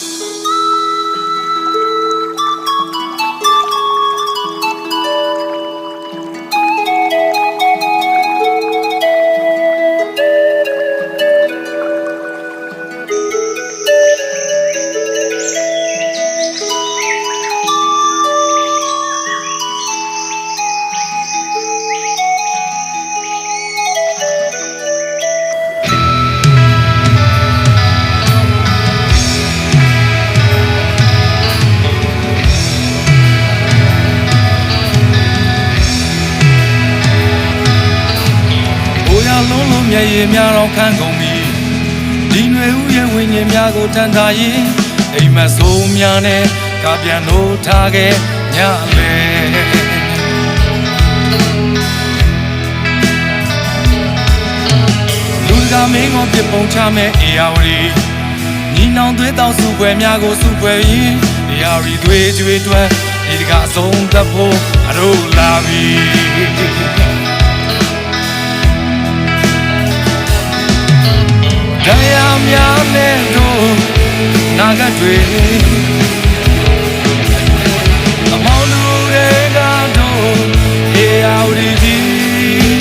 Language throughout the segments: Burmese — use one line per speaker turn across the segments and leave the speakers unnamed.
ဘိုး ရလုံးလုံးမျက်ရည်များတော့ခန်းကုန်ပြီဒီຫນွေဥရဲ့ဝိညာဉ်များကိုတန်တာရင်အိမ်မဆိုးများနဲ့ကပြန်လို့ထားခဲ့ညလေလူကမင်းကိုပြပုံချမဲ့အေယာဝတီညီနောင်သွေးတောက်စုပွဲများကိုစုပွဲရင်အေယာဝတီသွေးကြွေးတွဲဒီတကအစုံသက်ဖို့အတို့လာပြီ နာဂတ်တွေအမောင်လူတွေကတို့အေယာဝတီကြီး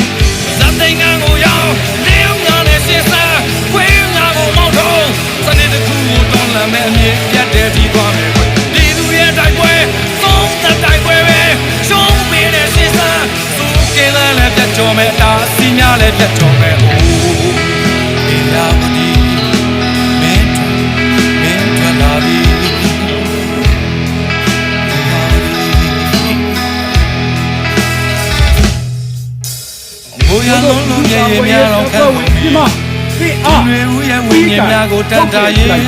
ဇတ်သိန်းကန်းကိုရောက်နေအောင်ငါနဲ့ရှင်းစားခွေးငါကိုမောင်းထုံးစနေတစ်ခုကိုတွန်းလှန်မဲ့အမြင့်ပြတ်တဲ့ဒီသွားမယ်ကွဒီသူရဲ့တိုက်ပွဲသုံးသက်တိုက်ပွဲပဲရှုံးပေးတဲ့ရှင်းစားသူကင်းလည်းပြတ်တော်မဲ့ဒါစီများလည်းပြတ်တော်မဲ့အိုးအေယာ ရလုံးလုံးရဲ့ရင်များတော့ခန့်ကုန်ပြီ
ဒီမှာဒီ
ဒီ
အား
တွေဦးရဲ့ဝိညာဉ်များကိုတန်တာရင်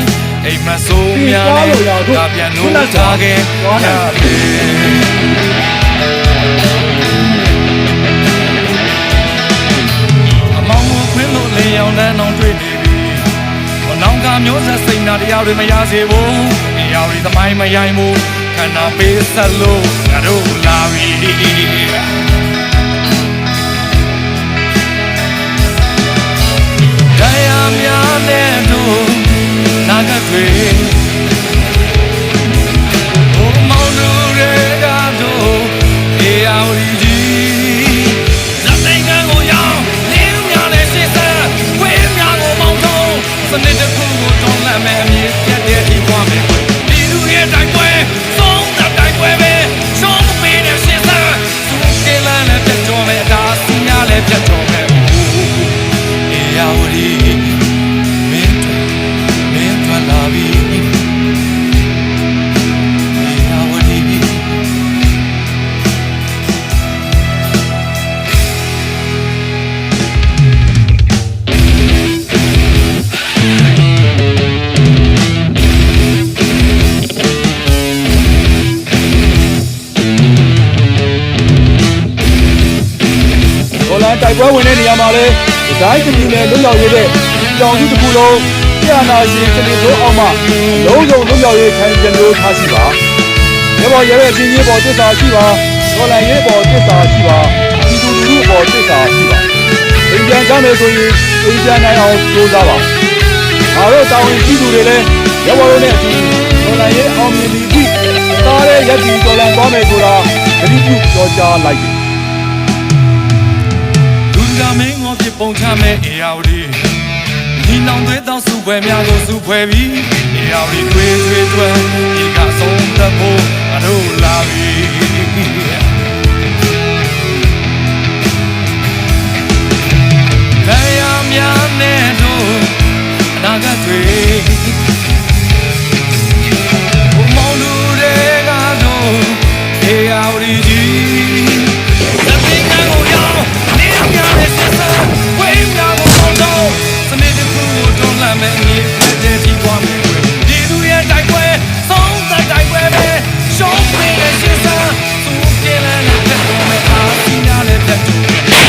အိမ်မဆိုးများနဲ့ကပြန်လို့ထားခဲ့ရတယ်အမောင်ကိုခွင်းလို့လေအောင်တန်းအောင်တွေ့နေပြီ။ဘနောင်ကမျိုးဆက်စိန်နာတရားတွေမရစေဘူး။တရားတွေသမိုင်းမရိုင်းဘူး။ခန္ဓာပေးဆက်လို့ငါတို့လာပြီ။ အေယာ တိုက်ပွဲဝင်တဲ့
နေရာမှာလဲဒီဇိုင်းကမြူနယ်လွတ်ရောက်ရတဲ့ကြောင်စုတစ်ခုလုံးပြန်လာရှင်ကလေးတို့အောင်မှလုံးစုံလွတ်ရောက်ရခံကြလို့ထားရှိပါရဲဘော်ရဲရဲ့ချင်းချင်းပေါ်တစ္ဆာရှိပါဒေါ်လာရဲပေါ်တစ္ဆာရှိပါဒီလူလူပေါ်တစ္ဆာရှိပါအိမ်ပြန်ကြမယ်ဆိုရင်အိမ်ပြန်နိုင်အောင်ကြိုးစားပါငါတို့တာဝန်ရှိသူတွေလည်းရဲဘော်တို့နဲ့အတူဒေါ်လာရဲအောင်မြင်ပြီးသားတဲ့ရက်ဒီဒေါ်လာသွားမယ်ဆိုတာဂရုပြုကြောကြားလိုက် ပြ
ပုံချမဲ့အေယာဝတီဒီနောင်သွေးတောက်စုပွဲများကိုစုဖွဲပြီးအေယာဝတီတွေးတွေးတွဲဒီကဆုံးသက်ဖို့အတို့လာပြီ ကိုတွန်းလှန်မဲ့မြေဖြစ်တဲ့ဒီကွာမယ်ကွယ်ဒီသူရဲ့တိုက်ပွဲဆုံးသက်တိုက်ပွဲပဲရှုံးပေးတဲ့ရှင်းစားသူကလည်းနဲ့တက်တော်မဲ့အားစီများနဲ့တက်တော်စနေတစ်ခုကိုတွ